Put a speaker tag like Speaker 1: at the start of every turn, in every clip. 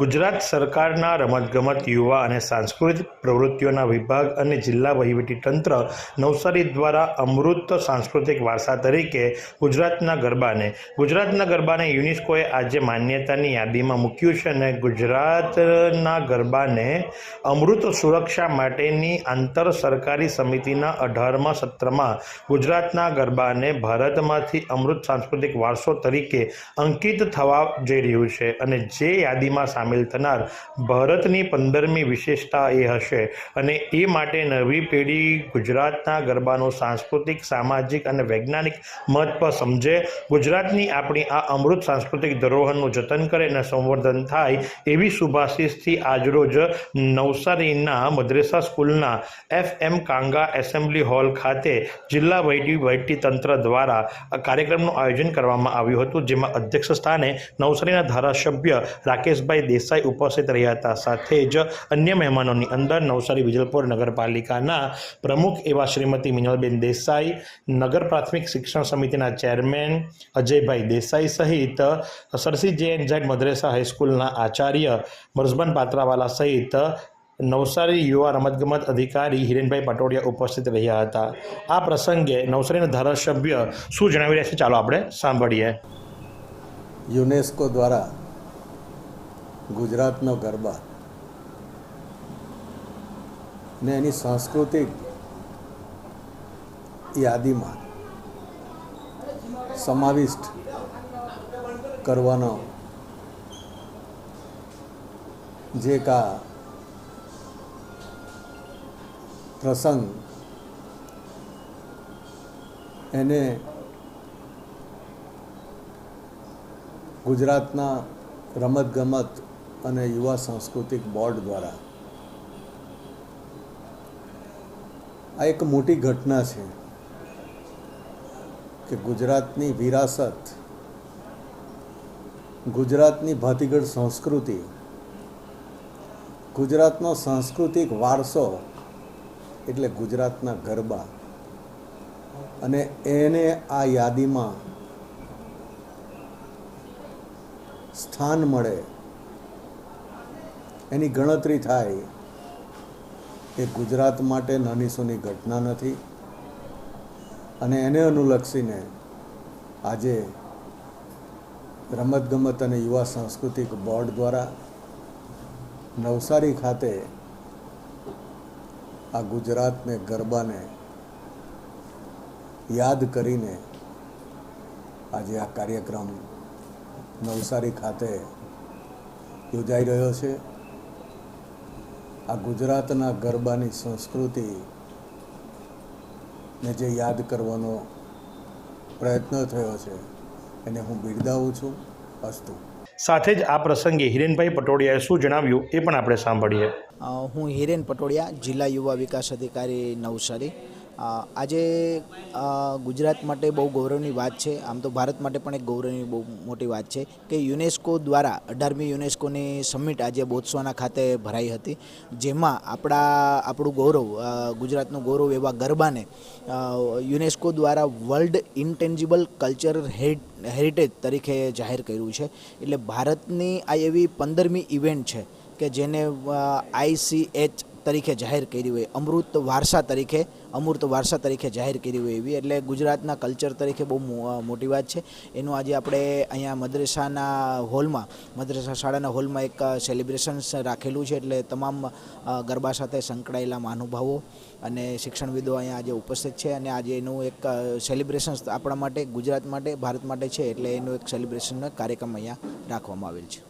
Speaker 1: ગુજરાત સરકારના રમતગમત, યુવા અને સાંસ્કૃતિક પ્રવૃત્તિઓના વિભાગ અને જિલ્લા વહીવટીતંત્ર નવસારી દ્વારા અમૃત સાંસ્કૃતિક વારસા તરીકે ગુજરાતના ગરબાને ગુજરાતના ગરબાને યુનેસ્કોએ આજે માન્યતાની યાદીમાં મૂક્યું છે અને ગુજરાતના ગરબાને અમૃત સુરક્ષા માટેની આંતર સરકારી સમિતિના અઢારમા સત્રમાં ગુજરાતના ગરબાને ભારતમાંથી અમૃત સાંસ્કૃતિક વારસો તરીકે અંકિત થવા જઈ રહ્યું છે અને જે યાદીમાં સામેલ થનાર ભારતની પંદરમી વિશેષતા એ હશે અને એ માટે નવી પેઢી ગુજરાતના ગરબાનું સાંસ્કૃતિક, સામાજિક અને વૈજ્ઞાનિક મહત્વ સમજે. ગુજરાતની આપણી આ અમૃત સાંસ્કૃતિક ધરોહરનું જતન કરે અને સંવર્ધન થાય એવી શુભાશીષથી આજરોજ નવસારીના મદ્રેસા સ્કૂલના F M Kanga assembly hall ખાતે જિલ્લા વહીવટી તંત્ર દ્વારા કાર્યક્રમનું આયોજન કરવામાં આવ્યું હતું, જેમાં અધ્યક્ષ સ્થાને નવસારીના ધારાસભ્ય રાકેશભાઈ દેસાઈ ઉપસ્થિત રહ્યા હતા. સાથે જ અન્ય મહેમાનોની અંદર નવસારી વિજલપુર નગરપાલિકાના પ્રમુખ એવા શ્રીમતી મિનલબેન દેસાઈ, નગર પ્રાથમિક શિક્ષણ સમિતિના ચેરમેન અજયભાઈ દેસાઈ સહિત સરસી જે એન ઝેડ મદ્રેસા હાઈસ્કૂલના આચાર્ય મરઝબન પાત્રાવાલા સહિત નવસારી યુવા રમતગમત અધિકારી હિરેનભાઈ પટોડિયા ઉપસ્થિત રહ્યા હતા. આ પ્રસંગે નવસારીના ધારાસભ્ય શું જણાવી રહ્યા છે ચાલો આપણે સાંભળીએ.
Speaker 2: યુનેસ્કો દ્વારા ગુજરાતનો ગરબા. ને એની સાંસ્કૃતિક યાદીમાં સમાવિષ્ટ કરવાનો જે કા પ્રસંગ એને ગુજરાતના રમતગમત અને યુવા સાંસ્કૃતિક બોર્ડ દ્વારા. આ એક મોટી ઘટના છે કે ગુજરાતની વિરાસત, ગુજરાતની ભાતીગઢ સંસ્કૃતિ, ગુજરાતનો સાંસ્કૃતિક વારસો એટલે ગુજરાતના ગરબા. અને એને આ યાદીમાં સ્થાન મળે એની ગણતરી થાય એ ગુજરાત માટે નાની સોની ઘટના નથી. અને એને અનુલક્ષીને આજે રમતગમત અને યુવા સાંસ્કૃતિક બોર્ડ દ્વારા નવસારી ખાતે આ ગુજરાતને ગરબાને યાદ કરીને આજે આ કાર્યક્રમ નવસારી ખાતે યોજાઈ રહ્યો છે. આ ગુજરાતના ગરબાની સંસ્કૃતિ ને જે યાદ કરવાનો પ્રયત્ન થયો છે એને હું બિરદાવું છું. અસ્તુ.
Speaker 1: સાથે જ આ પ્રસંગે હિરેનભાઈ પટોડિયાએ શું જણાવ્યું એ પણ આપણે સાંભળીએ.
Speaker 3: હું હિરેન પટોડિયા જિલ્લા યુવા વિકાસ અધિકારી નવસારી. આજે ગુજરાત માટે બહુ ગૌરવની વાત છે. આમ તો ભારત માટે પણ એક ગૌરવની બહુ મોટી વાત છે કે યુનેસ્કો દ્વારા, અઢારમી યુનેસ્કોની સમિટ આજે બોત્સવાના ખાતે ભરાઈ હતી, જેમાં આપણા, આપણું ગૌરવ ગુજરાતનું ગૌરવ એવા ગરબાને યુનેસ્કો દ્વારા વર્લ્ડ ઇન્ટેન્જિબલ કલ્ચર હેરિટેજ તરીકે જાહેર કર્યું છે. એટલે ભારતની આ એવી પંદરમી ઇવેન્ટ છે કે જેને આઈસીએચ તરીકે જાહેર કરી હોય. અમૃત વારસા તરીકે, અમૃત વારસા તરીકે જાહેર કરી હોય એવી. એટલે ગુજરાતના કલ્ચર તરીકે બહુ મોટી વાત છે. એનું આજે આપણે અહીંયા મદ્રેસાના હોલમાં, મદ્રેસા શાળાના હોલમાં એક સેલિબ્રેશન્સ રાખેલું છે. એટલે તમામ ગરબા સાથે સંકળાયેલા મહાનુભાવો અને શિક્ષણવિદો અહીંયા આજે ઉપસ્થિત છે. અને આજે એનું એક સેલિબ્રેશન્સ આપણા માટે, ગુજરાત માટે, ભારત માટે છે. એટલે એનું એક સેલિબ્રેશનનો કાર્યક્રમ અહીંયા રાખવામાં આવેલ છે.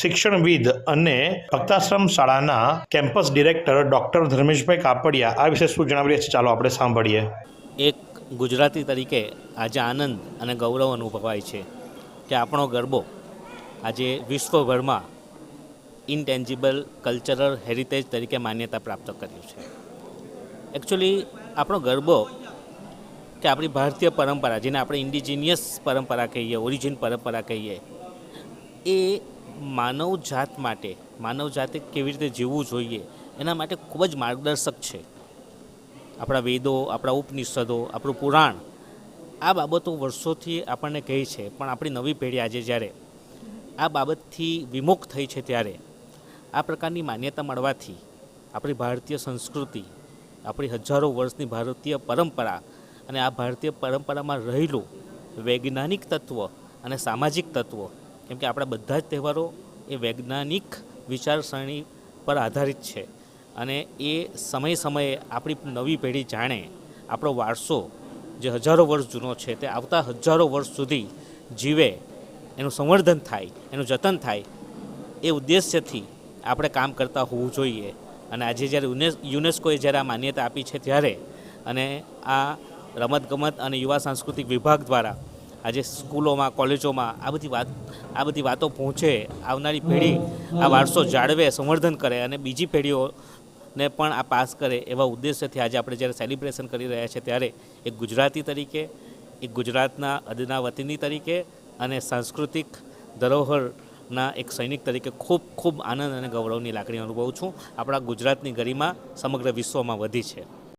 Speaker 1: શિક્ષણવિદ અને ભક્તાશ્રમ શાળાના campus director doctor Dharmeshbhai Kapadia આ વિશે શું જણાવી રહ્યા છે? ચાલો આપણે સાંભળીએ.
Speaker 4: એક ગુજરાતી તરીકે આજે આનંદ અને ગૌરવ અનુભવાય છે કે આપણો ગરબો આજે વિશ્વભરમાં ઇનટેન્જિબલ કલ્ચરલ હેરિટેજ તરીકે માન્યતા પ્રાપ્ત કર્યું છે. એકચ્યુઅલી આપણો ગરબો કે આપણી ભારતીય પરંપરા, જેને આપણે ઇન્ડિજિનિયસ પરંપરા કહીએ ઓરિજિન પરંપરા કહીએ, એ માનવ જાત માટે માનવ જાતે કેવી રીતે જીવવું જોઈએ, એના માટે ખૂબ જ માર્ગદર્શક છે. આપણા વેદો, આપણા ઉપનિષદો, આપણું પુરાણ, આ બાબતો વર્ષોથી આપણને કહે છે, પણ આપણી નવી પેઢી આજે જ્યારે આ બાબતથી વિમુખ થઈ છે ત્યારે, આ પ્રકારની માન્યતા મળવાથી આપણી ભારતીય સંસ્કૃતિ, આપણી હજારો વર્ષની ભારતીય પરંપરા અને આ ભારતીય પરંપરામાં રહેલું વૈજ્ઞાનિક તત્વ અને સામાજિક તત્વ કેમ કે આપણા બધા જ તહેવારો એ વૈજ્ઞાનિક વિચારસરણી પર આધારિત છે. અને એ સમય સમયે આપણી નવી પેઢી જાણે આપણો વારસો જે હજારો વર્ષ જૂનો છે તે આવતા હજારો વર્ષ સુધી જીવે, એનું સંવર્ધન થાય, એનું જતન થાય એ ઉદ્દેશ્યથી આપણે કામ કરતા હોવું જોઈએ. અને આજે જ્યારે યુનેસ્કોએ જ્યારે આ માન્યતા આપી છે ત્યારે અને આ રમતગમત અને યુવા સાંસ્કૃતિક વિભાગ દ્વારા આજે સ્કૂલોમાં, કોલેજોમાં આ બધી વાત, આ બધી વાતો પહોંચે, આવનારી પેઢી આ વારસો જાળવે, સંવર્ધન કરે અને બીજી પેઢીઓને પણ આ પાસ કરે એવા ઉદ્દેશ્યથી આજે આપણે જ્યારે સેલિબ્રેશન કરી રહ્યા છીએ ત્યારે એક ગુજરાતી તરીકે, એક ગુજરાતના અદના વતની તરીકે અને સાંસ્કૃતિક ધરોહરના એક સૈનિક તરીકે ખૂબ ખૂબ આનંદ અને ગૌરવની લાગણી અનુભવું છું. આપણા ગુજરાતની ગરિમા સમગ્ર વિશ્વમાં વધી છે.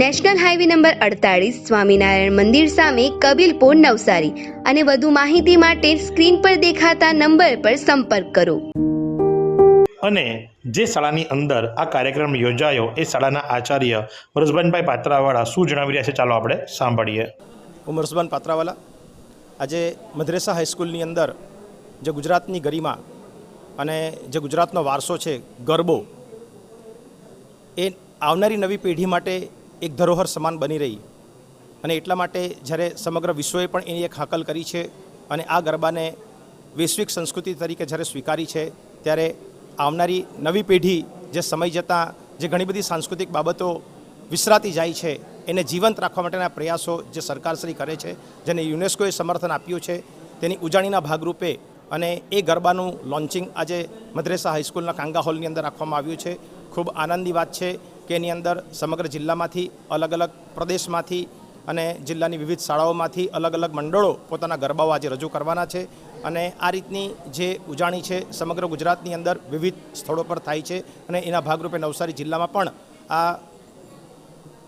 Speaker 5: નેશનલ હાઈવે નંબર અડતાળીસ સ્વામિનારાયણ મંદિર સામે કબીલપુર નવસારી અને વધુ માહિતી માટે સ્ક્રીન પર દેખાતા નંબર પર સંપર્ક કરો.
Speaker 1: અને જે શાળાની અંદર આ કાર્યક્રમ યોજાયો એ શાળાના આચાર્ય વરસભાઈ પાત્રાવાળા શું જણાવી રહ્યા છે ચાલો આપણે સાંભળીએ.
Speaker 6: હું મરસુબાન પાત્રાવાલા. આજે મદ્રેસા હાઈસ્કૂલની અંદર જે ગુજરાતની ગરિમા અને જે ગુજરાતનો વારસો છે ગરબો એ આવનારી નવી પેઢી માટે એક ધરોહર સમાન બની રહી. અને એટલા માટે જ્યારે સમગ્ર વિશ્વએ પણ એની એક હાકલ કરી છે અને આ ગરબાને વૈશ્વિક સંસ્કૃતિ તરીકે જ્યારે સ્વીકારી છે, ત્યારે આવનારી નવી પેઢી જે સમય જતાં જે ઘણી બધી સાંસ્કૃતિક બાબતો વિસરાતી જાય છે, એને જીવંત રાખવા માટેના પ્રયાસો જે સરકારશ્રી કરે છે, જેને યુનેસ્કોએ સમર્થન આપ્યું છે, તેની ઉજાણીના ભાગરૂપે અને એ ગરબાનું લોન્ચિંગ આજે મદ્રેસા હાઈસ્કૂલના કાંગા હોલની અંદર રાખવામાં આવ્યું છે. ખૂબ આનંદની વાત છે. કે એની અંદર સમગ્ર જિલ્લામાંથી અલગ અલગ પ્રદેશમાંથી અને જિલ્લાની વિવિધ શાળાઓમાંથી અલગ અલગ મંડળો પોતાના ગરબાઓ આજે રજૂ કરવાના છે અને આ રીતની જે ઉજાણી છે સમગ્ર ગુજરાતની અંદર વિવિધ સ્થળો પર થાય છે અને એના ભાગરૂપે નવસારી જિલ્લામાં પણ આ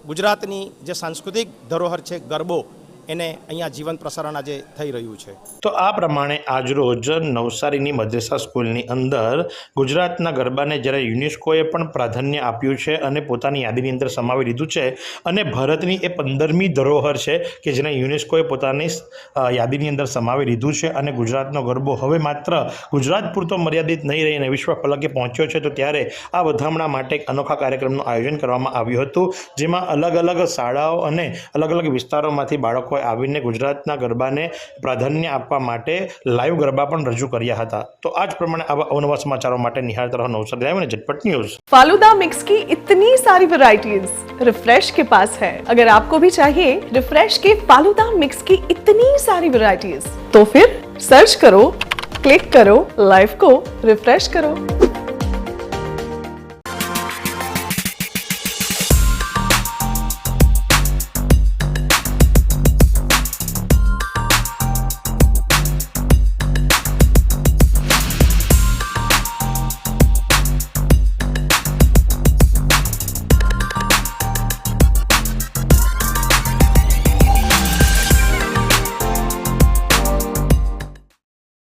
Speaker 6: ગુજરાતની જે સાંસ્કૃતિક ધરોહર છે ગરબો એને અહીંયા જીવન પ્રસારણ આજે થઈ રહ્યું છે.
Speaker 1: તો આ પ્રમાણે આજરોજ નવસારીની મદ્રેસા સ્કૂલની અંદર ગુજરાતના ગરબાને જ્યારે યુનેસ્કોએ પણ પ્રાધાન્ય આપ્યું છે અને પોતાની યાદીની અંદર સમાવી લીધું છે અને ભારતની એ પંદરમી ધરોહર છે કે જેને યુનેસ્કોએ પોતાની યાદીની અંદર સમાવી લીધું છે અને ગુજરાતનો ગરબો હવે માત્ર ગુજરાત પૂરતો મર્યાદિત નહીં રહીને વિશ્વ ફલકે પહોંચ્યો છે તો ત્યારે આ વધામણા માટે એક અનોખા કાર્યક્રમનું આયોજન કરવામાં આવ્યું હતું જેમાં અલગ અલગ શાળાઓ અને અલગ અલગ વિસ્તારોમાંથી બાળકોએ આવીને ગુજરાતના ગરબાને પ્રાધાન્ય આપવા માટે લાઈવ ગરબા પણ રજૂ કર્યા હતા તો આ જ પ્રમાણે આવા અવનવા સમાચારો માટે નિહાળતા રહો નવસારી લાઈવ અને ઝટપટ ન્યૂઝ
Speaker 7: फालूदा मिक्स की इतनी सारी वैरायटीज रिफ्रेश के पास है अगर आपको भी चाहिए रिफ्रेश के फालूदा मिक्स की इतनी सारी वैरायटीज तो फिर सर्च करो क्लिक करो लाइफ को रिफ्रेश करो